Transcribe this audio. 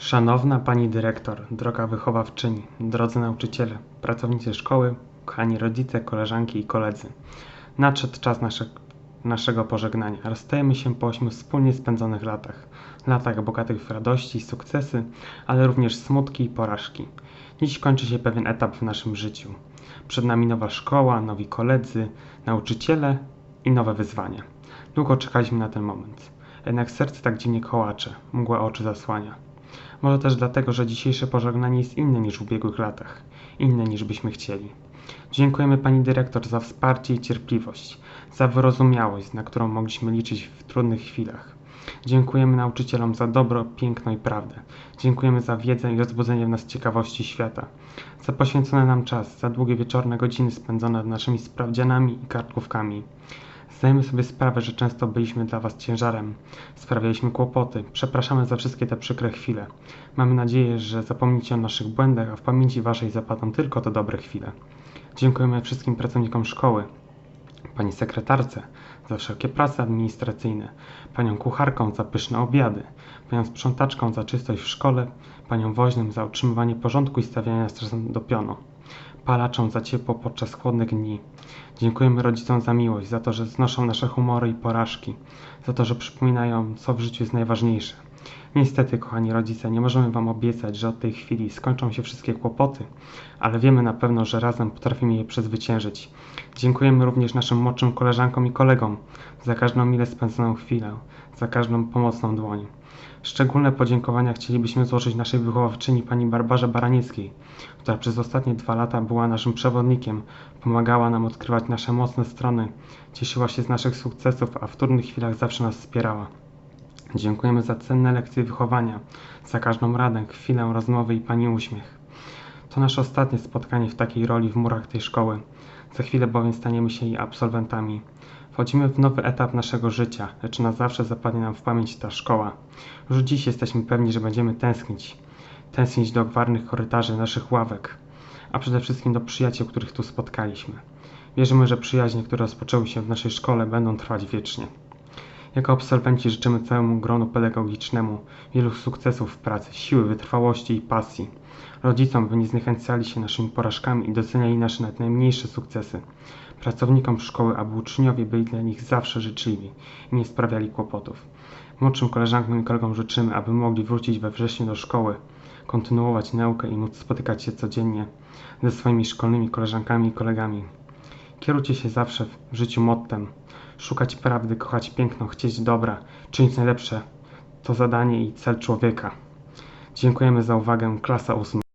Szanowna Pani Dyrektor, droga wychowawczyni, drodzy nauczyciele, pracownicy szkoły, kochani rodzice, koleżanki i koledzy. Nadszedł czas nasze, naszego pożegnania. Rozstajemy się po ośmiu wspólnie spędzonych latach. Latach bogatych w radości sukcesy, ale również smutki i porażki. Dziś kończy się pewien etap w naszym życiu. Przed nami nowa szkoła, nowi koledzy, nauczyciele i nowe wyzwania. Długo czekaliśmy na ten moment. Jednak serce tak dziwnie kołacze, mgła oczy zasłania. Może też dlatego, że dzisiejsze pożegnanie jest inne niż w ubiegłych latach, inne niż byśmy chcieli. Dziękujemy Pani Dyrektor za wsparcie i cierpliwość, za wyrozumiałość, na którą mogliśmy liczyć w trudnych chwilach. Dziękujemy nauczycielom za dobro, piękno i prawdę. Dziękujemy za wiedzę i rozbudzenie w nas ciekawości świata. Za poświęcony nam czas, za długie wieczorne godziny spędzone nad naszymi sprawdzianami i kartkówkami. Zdajemy sobie sprawę, że często byliśmy dla Was ciężarem, sprawialiśmy kłopoty. Przepraszamy za wszystkie te przykre chwile. Mamy nadzieję, że zapomnicie o naszych błędach, a w pamięci Waszej zapadną tylko te dobre chwile. Dziękujemy wszystkim pracownikom szkoły, Pani sekretarce za wszelkie prace administracyjne, Panią kucharką za pyszne obiady, Panią sprzątaczką za czystość w szkole, Panią woźnym za utrzymywanie porządku i stawianie nas do pionu, palaczom za ciepło podczas chłodnych dni. Dziękujemy rodzicom za miłość, za to, że znoszą nasze humory i porażki, za to, że przypominają, co w życiu jest najważniejsze. Niestety, kochani rodzice, nie możemy Wam obiecać, że od tej chwili skończą się wszystkie kłopoty, ale wiemy na pewno, że razem potrafimy je przezwyciężyć. Dziękujemy również naszym młodszym koleżankom i kolegom za każdą mile spędzoną chwilę, za każdą pomocną dłoń. Szczególne podziękowania chcielibyśmy złożyć naszej wychowawczyni pani Barbarze Baranieckiej, która przez ostatnie dwa lata była naszym przewodnikiem, pomagała nam odkrywać nasze mocne strony, cieszyła się z naszych sukcesów, a w trudnych chwilach zawsze nas wspierała. Dziękujemy za cenne lekcje wychowania, za każdą radę, chwilę rozmowy i Pani uśmiech. To nasze ostatnie spotkanie w takiej roli w murach tej szkoły. Za chwilę bowiem staniemy się jej absolwentami. Wchodzimy w nowy etap naszego życia, lecz na zawsze zapadnie nam w pamięć ta szkoła. Już dziś jesteśmy pewni, że będziemy tęsknić. Tęsknić do gwarnych korytarzy naszych ławek, a przede wszystkim do przyjaciół, których tu spotkaliśmy. Wierzymy, że przyjaźnie, które rozpoczęły się w naszej szkole, będą trwać wiecznie. Jako absolwenci życzymy całemu gronu pedagogicznemu wielu sukcesów w pracy, siły, wytrwałości i pasji. Rodzicom, by nie zniechęcali się naszymi porażkami i doceniali nasze najmniejsze sukcesy. Pracownikom szkoły, aby uczniowie byli dla nich zawsze życzliwi i nie sprawiali kłopotów. Młodszym koleżankom i kolegom życzymy, aby mogli wrócić we wrześniu do szkoły, kontynuować naukę i móc spotykać się codziennie ze swoimi szkolnymi koleżankami i kolegami. Kierujcie się zawsze w życiu mottem szukać prawdy, kochać piękno, chcieć dobra, czynić najlepsze. To zadanie i cel człowieka. Dziękujemy za uwagę. Klasa ósma.